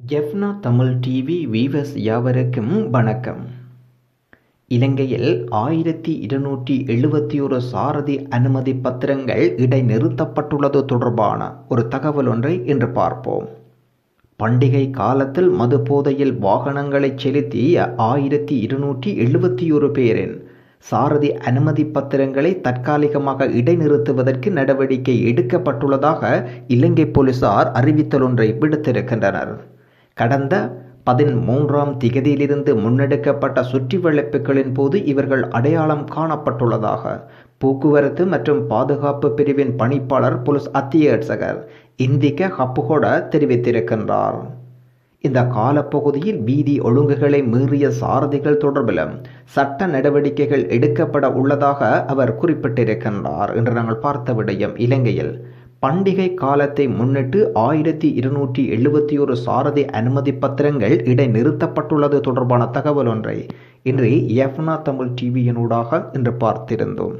எஃப்னா Tamil TV viewers யாவருக்கும் வணக்கம். இலங்கையில் ஆயிரத்தி இருநூற்றி எழுபத்தி ஒரு சாரதி அனுமதி பத்திரங்கள் இடைநிறுத்தப்பட்டுள்ளது தொடர்பான ஒரு தகவல் ஒன்றை இன்று பார்ப்போம். பண்டிகை காலத்தில் மது போதையில் வாகனங்களை செலுத்தி ஆயிரத்தி இருநூற்றி எழுபத்தி ஒரு பேரின் சாரதி அனுமதி பத்திரங்களை தற்காலிகமாக இடைநிறுத்துவதற்கு நடவடிக்கை எடுக்கப்பட்டுள்ளதாக இலங்கை போலீசார் அறிவித்தல் ஒன்றை விடுத்திருக்கின்றனர். கடந்த பதிமூன்றாம் திகதியிலிருந்து முன்னெடுக்கப்பட்ட சுற்றி வளைப்புகளின் போது இவர்கள் அடையாளம் காணப்பட்டுள்ளதாக போக்குவரத்து மற்றும் பாதுகாப்பு பிரிவின் பணிப்பாளர் புலிஸ் அத்தியட்சகர் இந்திக்க ஹப்புகோட தெரிவித்திருக்கின்றார். இந்த காலப்பகுதியில் வீதி ஒழுங்குகளை மீறிய சாரதிகள் தொடர்பிலும் சட்ட நடவடிக்கைகள் எடுக்கப்பட உள்ளதாக அவர் குறிப்பிட்டிருக்கின்றார் என்று நாங்கள் பார்த்த விடயம் இலங்கையில். பண்டிகை காலத்தை முன்னிட்டு ஆயிரத்தி இருநூற்றி எழுபத்தி ஒரு சாரதி அனுமதி பத்திரங்கள் இடைநிறுத்தப்பட்டுள்ளது தொடர்பான தகவல் ஒன்றை இன்று எஃப்னா தமிழ் டிவியினூடாக இன்று பார்த்திருந்தோம்.